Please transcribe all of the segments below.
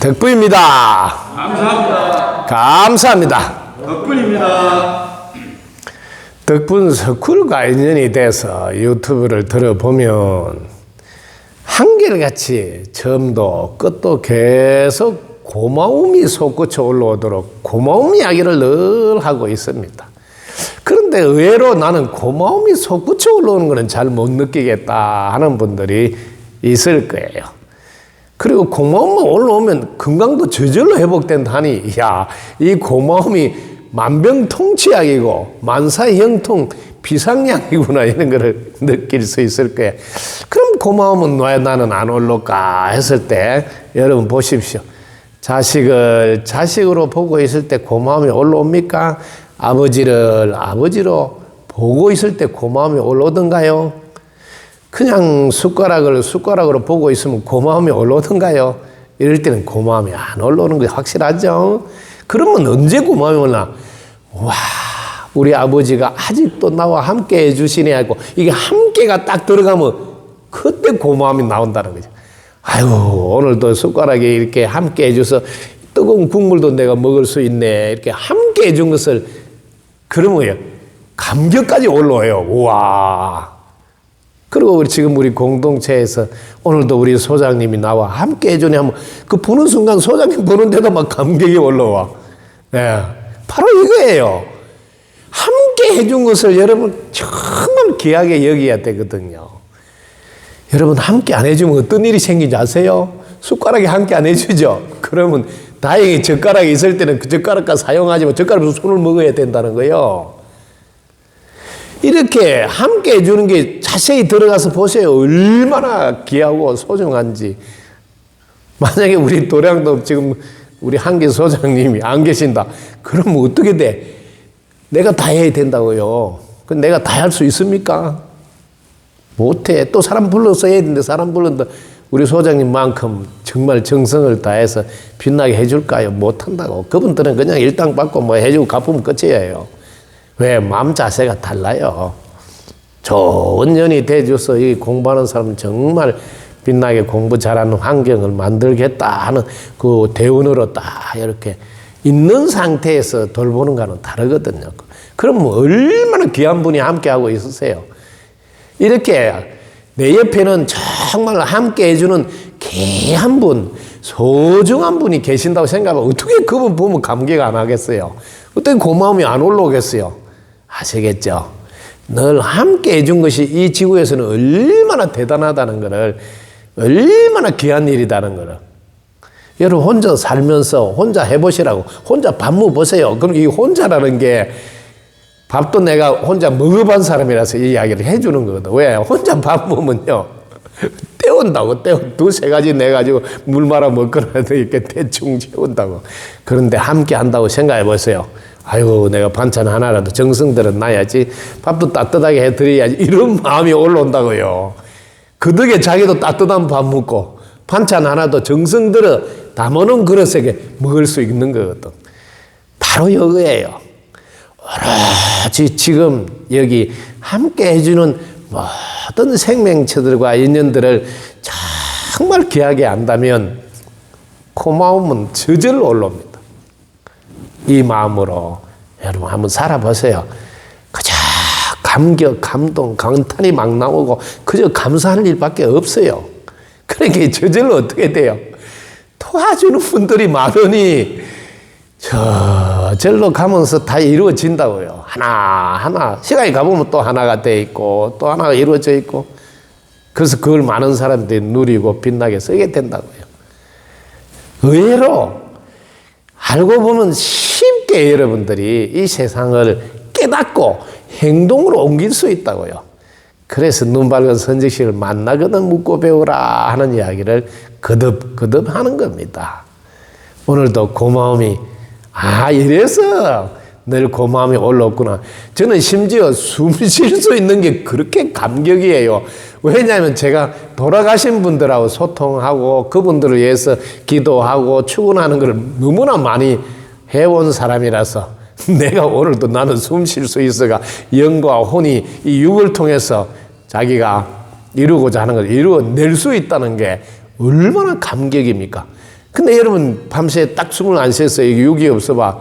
덕분입니다. 감사합니다. 감사합니다. 덕분입니다. 덕분 석굴과 인연이 돼서 유튜브를 들어보면 한결같이 처음도 끝도 계속 고마움이 솟구쳐 올라오도록 고마움 이야기를 늘 하고 있습니다. 그런데 의외로 나는 고마움이 솟구쳐 올라오는 것은 잘 못 느끼겠다 하는 분들이 있을 거예요. 그리고 고마움만 올라오면 건강도 저절로 회복된다니, 야, 이 고마움이 만병통치약이고 만사형통 비상약이구나 이런 거를 느낄 수 있을 거예요. 그럼 고마움은 왜 나는 안 올라올까 했을 때 여러분 보십시오. 자식을 자식으로 보고 있을 때 고마움이 올라옵니까? 아버지를 아버지로 보고 있을 때 고마움이 올라오던가요? 그냥 숟가락을 숟가락으로 보고 있으면 고마움이 올라오던가요? 이럴 때는 고마움이 안 올라오는 게 확실하죠? 그러면 언제 고마움이 올라? 와, 우리 아버지가 아직도 나와 함께 해주시네 하고 이게 함께가 딱 들어가면 그때 고마움이 나온다는 거죠. 아유, 오늘도 숟가락에 이렇게 함께 해줘서 뜨거운 국물도 내가 먹을 수 있네. 이렇게 함께 해준 것을 그러면요. 감격까지 올라와요. 우와. 그리고 우리 지금 우리 공동체에서 오늘도 우리 소장님이 나와 함께 해주네 하면 그 보는 순간 소장님 보는 데도 막 감격이 올라와. 예. 바로 이거예요. 함께 해준 것을 여러분 정말 귀하게 여겨야 되거든요. 여러분 함께 안 해주면 어떤 일이 생긴지 아세요? 숟가락이 함께 안 해주죠. 그러면 다행히 젓가락이 있을 때는 그 젓가락과 사용하지만 젓가락으로 손을 먹어야 된다는 거예요. 이렇게 함께 해주는 게 자세히 들어가서 보세요. 얼마나 귀하고 소중한지. 만약에 우리 도량도 지금 우리 한계 소장님이 안 계신다. 그러면 어떻게 돼? 내가 다 해야 된다고요. 그 내가 다 할 수 있습니까? 못해. 또 사람 불러서 해야 되는데 사람 불렀는데 우리 소장님만큼 정말 정성을 다해서 빛나게 해줄까요? 못한다고. 그분들은 그냥 일당 받고 뭐 해주고 갚으면 끝이에요. 왜? 마음 자세가 달라요. 좋은 년이 돼줘서 이 공부하는 사람은 정말 빛나게 공부 잘하는 환경을 만들겠다 하는 그 대운으로 딱 이렇게 있는 상태에서 돌보는 거는 다르거든요. 그럼 뭐 얼마나 귀한 분이 함께하고 있으세요. 이렇게 내 옆에는 정말 함께 해주는 귀한 분, 소중한 분이 계신다고 생각하면 어떻게 그분 보면 감격 안 하겠어요? 어떻게 고마움이 안 올라오겠어요? 아시겠죠? 늘 함께 해준 것이 이 지구에서는 얼마나 대단하다는 것을, 얼마나 귀한 일이다는 것을. 여러분 혼자 살면서 혼자 해보시라고 혼자 밥 먹어보세요. 그럼 이 혼자라는 게 밥도 내가 혼자 먹어본 사람이라서 이 이야기를 해주는 거거든. 왜? 혼자 밥 먹으면요. 때운다고, 때워. 두세 가지 내가지고 물 말아 먹거나 이렇게 대충 채운다고. 그런데 함께 한다고 생각해 보세요. 아이고, 내가 반찬 하나라도 정성들어 놔야지. 밥도 따뜻하게 해드려야지. 이런 마음이 올라온다고요. 그 덕에 자기도 따뜻한 밥 먹고 반찬 하나도 정성들어 담아놓은 그릇에 먹을 수 있는 거거든. 바로 이거예요. 오로지 지금 여기 함께 해주는 모든 생명체들과 인연들을 정말 귀하게 안다면 고마움은 저절로 올라옵니다. 이 마음으로 여러분 한번 살아보세요. 그저 감격, 감동, 감탄이 막 나오고 그저 감사하는 일밖에 없어요. 그러니까 저절로 어떻게 돼요? 도와주는 분들이 많으니 저절로 가면서 다 이루어진다고요. 하나 하나. 시간이 가보면 또 하나가 돼 있고, 또 하나가 이루어져 있고. 그래서 그걸 많은 사람들이 누리고 빛나게 쓰게 된다고요. 의외로 알고 보면 쉽게 여러분들이 이 세상을 깨닫고 행동으로 옮길 수 있다고요. 그래서 눈 밝은 선직식을 만나거든 묻고 배우라 하는 이야기를 거듭거듭 하는 겁니다. 오늘도 고마움이 아, 이래서 늘 고마움이 올라왔구나. 저는 심지어 숨 쉴 수 있는 게 그렇게 감격이에요. 왜냐하면 제가 돌아가신 분들하고 소통하고 그분들을 위해서 기도하고 축원하는 걸 너무나 많이 해온 사람이라서 내가 오늘도 나는 숨 쉴 수 있어가 영과 혼이 이 육을 통해서 자기가 이루고자 하는 걸 이루어낼 수 있다는 게 얼마나 감격입니까? 근데 여러분 밤새 딱 숨을 안. 이게 육이 없어 봐.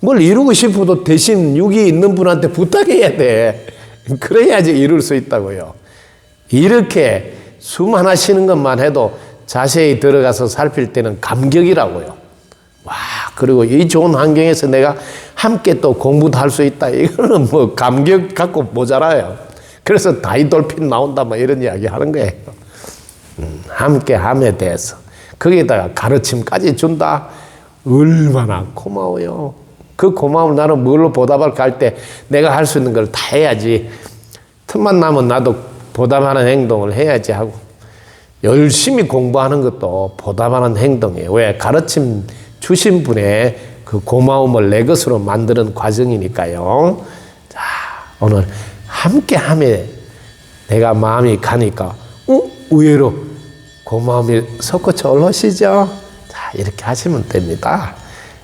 뭘 이루고 싶어도 대신 육이 있는 분한테 부탁해야 돼. 그래야지 이룰 수 있다고요. 이렇게 숨 하나 쉬는 것만 해도 자세히 들어가서 살필 때는 감격이라고요. 와, 그리고 이 좋은 환경에서 내가 함께 또 공부도 할 수 있다. 이거는 뭐 감격 갖고 모자라요. 그래서 다이돌핀 나온다, 뭐 이런 이야기 하는 거예요. 음, 함께 함에 대해서. 거기에다가 가르침까지 준다? 얼마나 고마워요. 그 고마움을 나는 뭘로 보답할 때 내가 할 수 있는 걸 다 해야지. 틈만 나면 나도 보답하는 행동을 해야지 하고. 열심히 공부하는 것도 보답하는 행동이에요. 왜? 가르침 주신 분의 그 고마움을 내 것으로 만드는 과정이니까요. 자, 오늘 함께 함에 내가 마음이 가니까, 어? 의외로 고마움이 솟구쳐 올라오시죠? 자, 이렇게 하시면 됩니다.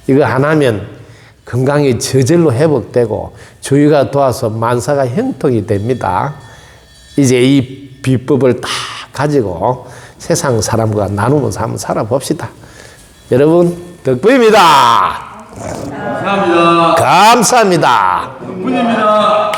이거 안 하면 건강이 저절로 회복되고 주의가 도와서 만사가 형통이 됩니다. 이제 이 비법을 다 가지고 세상 사람과 나누면서 한번 살아봅시다. 여러분, 덕분입니다. 감사합니다. 감사합니다. 분입니다.